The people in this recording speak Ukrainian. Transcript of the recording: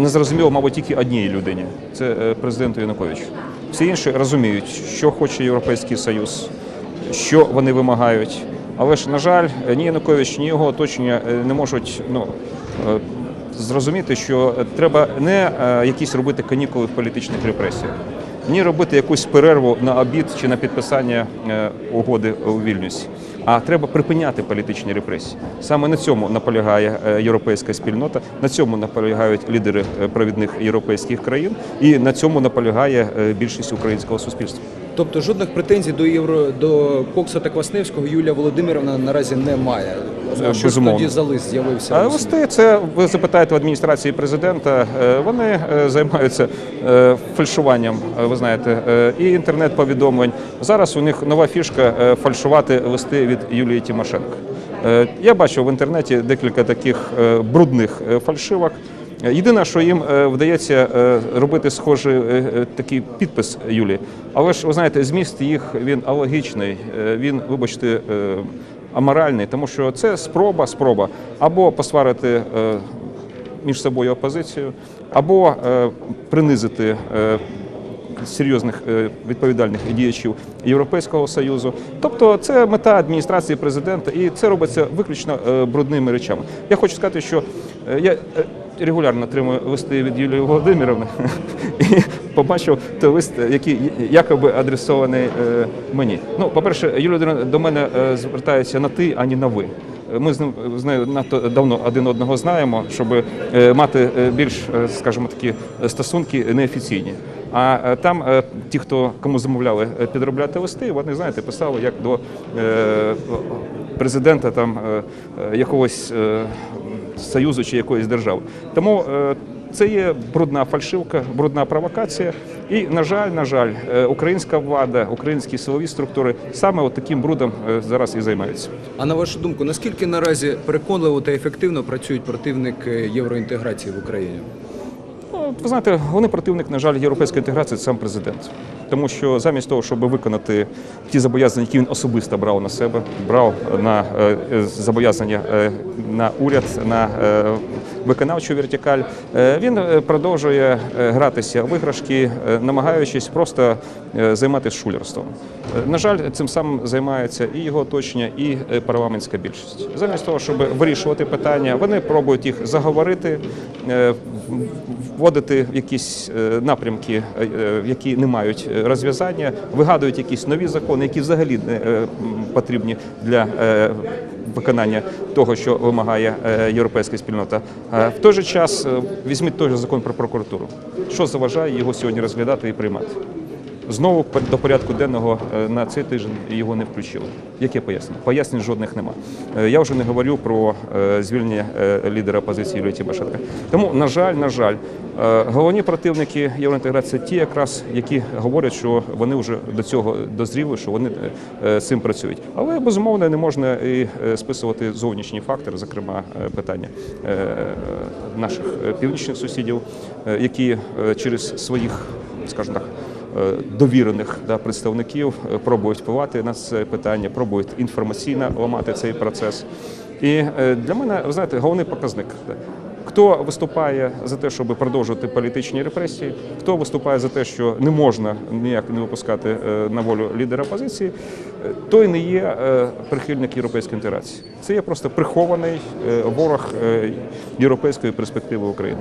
не зрозуміло, мабуть, тільки одній людині це президент Янукович. Всі інші розуміють, що хоче Європейський Союз, що вони вимагають. Але ж, на жаль, ні Янукович, ні його оточення е, не можуть ну, е, зрозуміти, що треба не е, якісь робити канікули в політичних репресіях, ні робити якусь перерву на обід чи на підписання е, угоди у Вільнюсі. А треба припиняти політичні репресії. Саме на цьому наполягає е, європейська спільнота, на цьому наполягають лідери е, провідних європейських країн, і на цьому наполягає більшість українського суспільства. Тобто жодних претензій до євро до Кокса та Квасневського Юлія Володимировна наразі не має. Що ж тоді за лист з'явився? А листи це ви запитаєте в адміністрації президента. е, Вони е, займаються е, фальшуванням, ви знаєте, і інтернет-повідомлень. Зараз у них нова фішка фальшувати листи від Юлії Тимошенко. Я бачив в інтернеті декілька таких брудних фальшивок. Єдине, що їм е, вдається е, робити схожий е, такий підпис Юлії, але ж ви знаєте, зміст їх він алогічний, він, вибачте, аморальний, тому що це спроба, спроба або посварити між собою опозицію, або принизити. Серйозних відповідальних діячів Європейського союзу, тобто це мета адміністрації президента, і це робиться виключно брудними речами. Я хочу сказати, що я регулярно отримую листи від Юлії Володимировни і побачив той лист, який якоби адресований е, мені. Ну, по-перше, Юлія до мене е, звертається на ти, а не на ви. Ми з ним з нею надто давно один одного знаємо, щоб е, мати більш, скажімо такі, стосунки неофіційні. А там ті, хто кому замовляли підробляти листи, вони знаєте, писали як до президента там якогось союзу чи якоїсь держави. Тому е, це є брудна фальшивка, брудна провокація. І, на жаль, на жаль, е, українська влада, українські силові структури саме от таким брудом е, зараз і займаються. А на вашу думку, наскільки наразі переконливо та ефективно працюють противники євроінтеграції в Україні? Ну, ви знаєте, вони противник, на жаль, європейської інтеграції сам президент. Тому що замість того, щоб виконати ті зобов'язання, які він особисто брав на себе, брав на е, е, зобов'язання е, на уряд, на виконавчу вертикаль, е, він е, продовжує е, гратися в іграшки, е, намагаючись просто займатися шулерством. На жаль, цим самим займається і його оточення, і парламентська більшість. Замість того, щоб вирішувати питання, вони пробують їх заговорити, вводити в якісь напрямки, які не мають розв'язання, вигадують якісь нові закони, які взагалі не потрібні для виконання того, що вимагає е, європейська спільнота. Е, В той же час е, візьміть той же закон про прокуратуру. Що заважає його сьогодні розглядати і приймати? Знову до порядку денного е, на цей тиждень його не включили. Яке пояснення? Пояснень жодних нема. Е, Я вже не говорю про е, звільнення лідера опозиції Юлії Тимошенко. Тому, на жаль, на жаль, головні противники євроінтеграції ті, якраз які говорять, що вони вже до цього дозріли, що вони цим працюють. Але безумовно не можна і списувати зовнішні фактори, зокрема питання наших північних сусідів, які через своїх, скажімо так довірених да, представників е, пробують впливати на це питання, пробують інформаційно ламати цей процес. І е, для мене, ви знаєте, головний показник. Хто виступає за те, щоб продовжувати політичні репресії, хто виступає за те, що не можна ніяк не випускати е, на волю лідера опозиції, е, той не є е, прихильник європейської інтеграції. Це є просто прихований е, ворог е, європейської перспективи України.